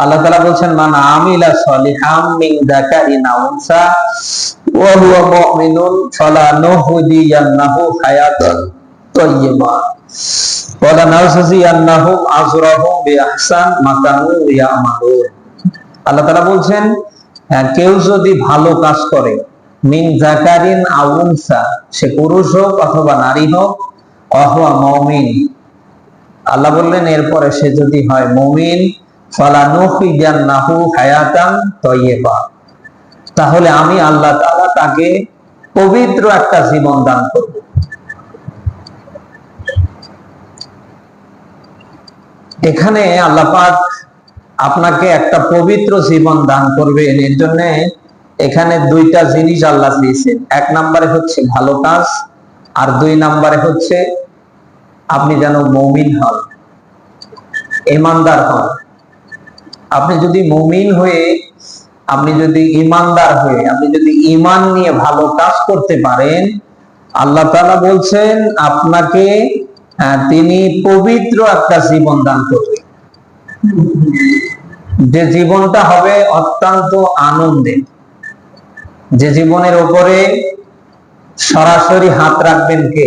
আল্লাহ তাআলা বলছেন মান আমিলা সলিহাম মিন আল্লাহ বলছেন হ্যাঁ, কেউ যদি ভালো কাজ করে মিন জাকারিন আও উনসা সে পুরুষ হোক অথবা নারী হোক অহুয়া মুমিন। আল্লাহ বললেন এরপরে সে যদি হয় মুমিন ফালানুখিয়ান্নাহু হায়াতান তাইয়্যিবা। তাহলে আমি আল্লাহ তাআলা তাকে পবিত্র একটা জীবন দান করব। এখানে আল্লাহ পাক আপনাকে একটা পবিত্র জীবন দান করবেন। এর জন্য এখানে দুইটা জিনিস আল্লাহ দিয়েছেন। এক নম্বরে হচ্ছে ভালো কাজ, আর দুই নম্বরে হচ্ছে আপনি যেন মৌমিন হন, ইমানদার হন। আপনি যদি মৌমিন হয়ে, আপনি যদি ইমানদার হয়ে, আপনি যদি ইমান নিয়ে ভালো কাজ করতে পারেন, আল্লাহ তাআলা বলছেন, আপনাকে তিনি পবিত্র একটা জীবন দান করবেন যে জীবনটা হবে অত্যন্ত আনন্দের যে জীবনের উপরে সরাসরি হাত রাখবেন কে?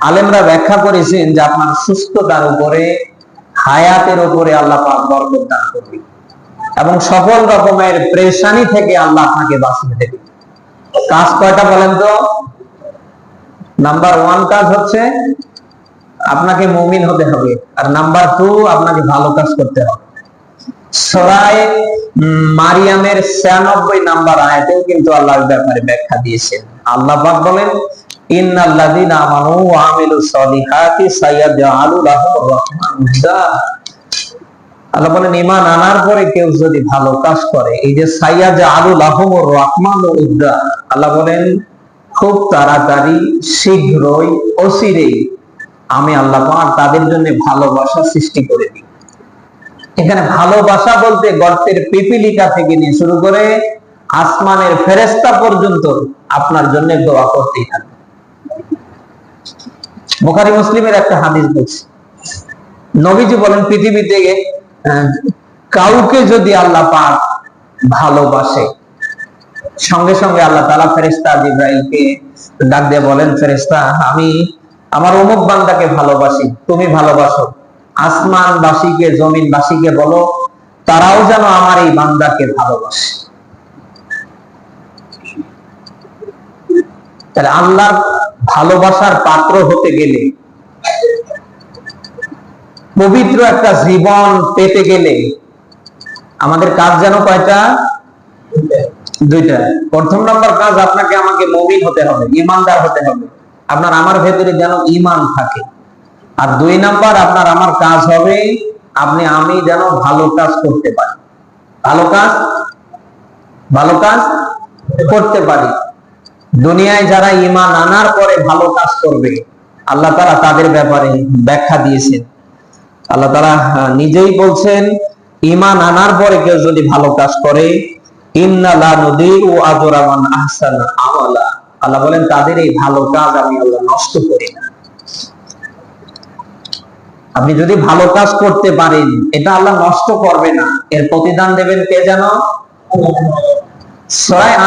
আলেমরা ব্যাখ্যা করেছেন যে আপনার সুস্থতার উপরে হায়াতের উপরে আল্লাহ পাক বরকত দান করবে। এবং সকল রকমের প্রেশানি থেকে আল্লাহ আপনাকে বাঁচিয়ে দেবে। কাজ কয়টা বলেন তো? নাম্বার ওয়ান কাজ হচ্ছে আপনাকে মুমিন হতে হবে। আর নাম্বার টু আপনাকে ভালো কাজ করতে হবে। সরাই মারিয়ামের ছিয়ানব্বই নাম্বার আয়াতেও কিন্তু আল্লাহর ব্যাপারে ব্যাখ্যা দিয়েছেন। আল্লাহ পাক বলেন খুব তাড়াতাড়ি, শীঘ্রই, অচিরেই আমি আল্লাহ তাদের জন্য ভালোবাসা সৃষ্টি করে দিই। এখানে ভালোবাসা বলতে গর্তের পিপিলিকা থেকে নিয়ে শুরু করে আসমানের ফেরেস্তা পর্যন্ত আপনার জন্য দোয়া করতেই থাকবে। বোখারি মুসলিমের একটা হাদিস বলছে। নবীজি বলেন পৃথিবীতে আহ, কাউকে যদি আল্লাহ পাক ভালোবাসে সঙ্গে সঙ্গে আল্লাহ তালা ফেরেস্তা জিব্রাইলকে ডাক দিয়ে বলেন ফেরেস্তা আমি আমার অমুক বান্দাকে ভালোবাসি তুমি ভালোবাসো। আসমানবাসীকে জমিনবাসীকে বলো তারাও যেন আমার এই বান্দাকে ভালোবাসে। তাহলে আল্লাহর ভালোবাসার পাত্র হতে গেলে, পবিত্র একটা জীবন পেতে গেলে, আমাদের কাজ যেন কয়টা? দুইটা। প্রথম নম্বর কাজ আপনাকে আমাকে মমিন হতে হবে, ইমানদার হতে হবে। আপনার আমার ভেতরে যেন ইমান থাকে। আর দুই নাম্বার, আপনার আমার কাজ হবে, আপনি, আমি যেন ভালো কাজ করতে পারি। ভালো কাজ? ভালো কাজ করতে পারি। দুনিয়ায় যারা ইমান আনার পরে ভালো কাজ করবে, আল্লাহ তারা তাদের ব্যাপারে ব্যাখ্যা দিয়েছেন। আল্লাহ তারা নিজেই বলছেন ইমান আনার পরে কেউ যদি ভালো কাজ করে আল্লাহ বলেন, তাদের এই ভালো কাজ আমি আল্লাহ নষ্ট করি না। আপনি যদি ভালো কাজ করতে পারেন, এটা আল্লাহ নষ্ট করবে না। এর প্রতিদান দেবেন কে যেন?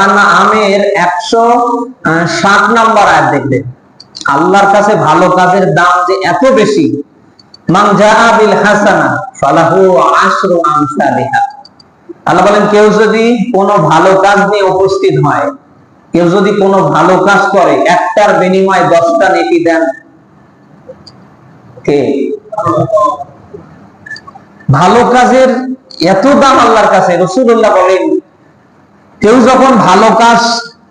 আনা আমের একশো ষাট নাম্বার আয়াত দেখবেন। আল্লাহর কাছে ভালো কাজের দাম যে এত বেশি কেউ যদি কোনো ভালো কাজ করে, একটার বিনিময়ে দশটা দেন, কে? ভালো কাজের এত দাম আল্লাহর কাছে রসুল্লাহ বলেন কেউ যখন ভালো কাজ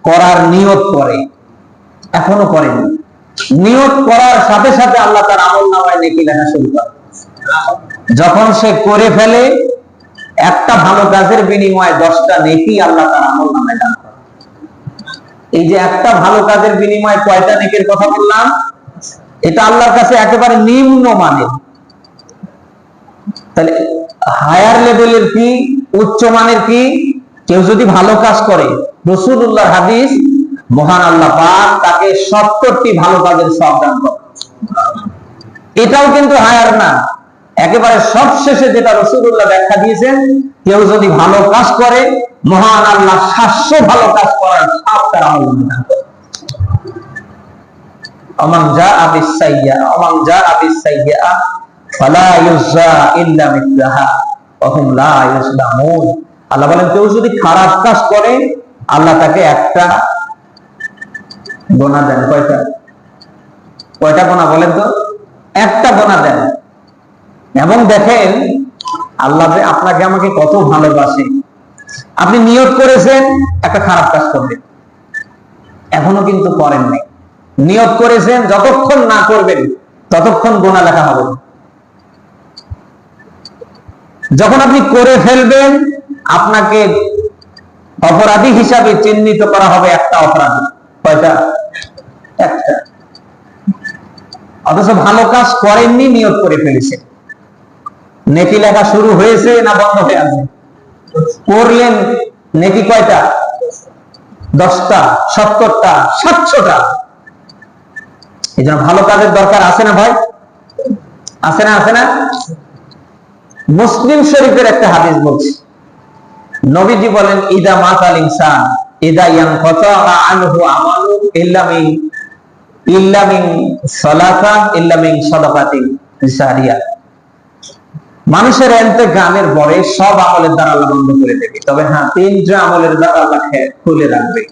করার নিয়ত করে, এখনও করেনি। নিয়ত করার সাথে সাথে আল্লাহ তার আমল নামায় নেকি লেখা শুরু করে। যখন সে করে ফেলে, একটা ভালো কাজের বিনিময়ে দশটা নেকি আল্লাহ তার আমল নামায় দান করে। এই যে একটা ভালো কাজের বিনিময়ে কয়টা নেকের কথা বললাম, এটা আল্লাহর কাছে একেবারে নিম্ন মানের। তাহলে হায়ার লেভেলের কি, উচ্চ মানের কি? কেউ যদি ভালো কাজ করে রসুল্লাহ হাদিস, মহান আল্লাহ তাকে সত্তরটি ভালো কাজের সব দান করে এটাও কিন্তু হায়ার না। একেবারে সবশেষে যেটা রসুল্লাহ ব্যাখ্যা দিয়েছেন, কেউ যদি ভালো কাজ করে, মহান আল্লাহ শাস্য ভালো কাজ করার সাপ তার আমল। অমান যা আবিস অমান যা আবিস সাইয়্যা ফালা ইউজা ইল্লা মিথলাহা, ওয়া হুম লা ইউসলামুন আল্লাহ বলেন, কেউ যদি খারাপ কাজ করে, আল্লাহ তাকে একটা গোনা দেন। কয়টা? কয়টা গোনা বলেন তো? একটা গোনা দেন। এবং দেখেন, আল্লাহ আপনাকে আমাকে কত ভালোবাসে। আপনি নিয়ত করেছেন, একটা খারাপ কাজ করবেন এখনও কিন্তু করেন নাই। নিয়ত করেছেন, যতক্ষণ না করবেন, ততক্ষণ গোনা লেখা হবে। যখন আপনি করে ফেলবেন আপনাকে অপরাধী হিসাবে চিহ্নিত করা হবে একটা অপরাধী। কয়টা? একটা। অথচ ভালো কাজ করেননি নিয়ত করে ফেলেছেন নেকি লেখা শুরু হয়েছে না বন্ধ হয়ে আছে? করলেন নেকি কয়টা? দশটা, সত্তরটা, সাতশোটা। এই জন্য ভালো কাজের দরকার আছে না ভাই? আছে না আছে না? মুসলিম শরীফের একটা হাদিস বলছি নবীজি বলেন, ইদা মাতাল ইনসান, ইদা ইয়ান আনহু আমালু ইল্লা মিন ইল্লা মিন সালাতা, ইল্লা মিন সাদাকাতিন জারিয়া। মানুষের এনতে গানের পরে সব আমলের দ্বারা আল্লাহ বন্ধ করে দেবে। তবে হ্যাঁ তিনটা আমলের দ্বারা আল্লাহ খুলে রাখবে।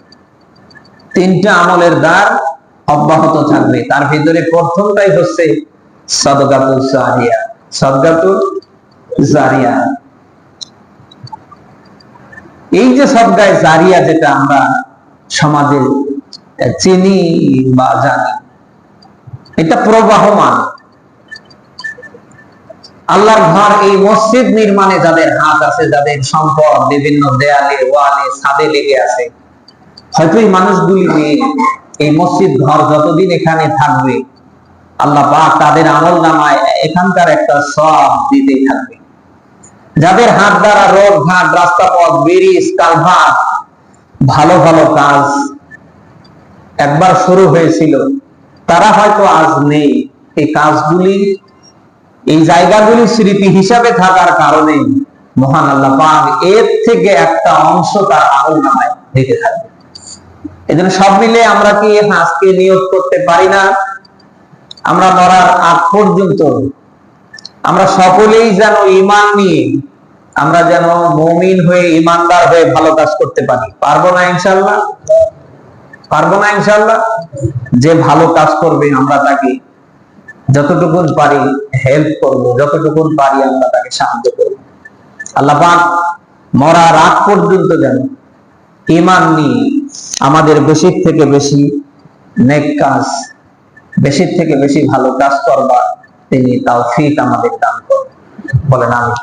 তিনটা আমলের দ্বার অব্যাহত থাকবে। তার ভিতরে প্রথমটাই হচ্ছে সদগাতুল জারিয়া। সদগাতুল জারিয়া। এই যে সদগায় জারিয়া যেটা আমরা সমাজে চিনি বা জানি, এটা প্রবাহমান। আল্লাহর ঘর এই মসজিদ নির্মাণে যাদের হাত আছে, যাদের সম্পদ, বিভিন্ন দেয়ালে, ওয়ালে, ছাদে লেগে আছে, হয়তো এই মানুষগুলি এই মসজিদ ঘর যতদিন এখানে থাকবে, আল্লাহ পাক তাদের আমল নামায় এখানকার একটা সব দিতে থাকবে। যাদের হাত দ্বারা রোড ঘাট রাস্তা পথ ব্রিজ কালভার্ট ভালো ভালো কাজ একবার শুরু হয়েছিল, তারা হয়তো আজ নেই। এই কাজগুলি, এই জায়গাগুলি স্মৃতি হিসাবে থাকার কারণে মহান আল্লাহ পাক এর থেকে একটা অংশ তার আমল নামায় দিতে থাকবে এই জন্য সব মিলে আমরা কি আজকে নিয়োগ করতে পারি না? আমরা মরার আগ পর্যন্ত আমরা সকলেই যেন ইমান নিয়ে, আমরা যেন মমিন হয়ে ইমানদার হয়ে ভালো কাজ করতে পারি। পারব না ইনশাল্লাহ পারব না ইনশাল্লাহ যে ভালো কাজ করবে আমরা তাকে যতটুকুন পারি হেল্প করব, যতটুকুন পারি আমরা তাকে সাহায্য করব। আল্লাহ পাক মরার আগ পর্যন্ত যেন ইমান নিয়ে আমাদের বেশি থেকে বেশি নেক কাজ বেশি থেকে বেশি ভালো কাজ করবার তিনি তাও ফিট আমাদের দান করেন। বলেন আমি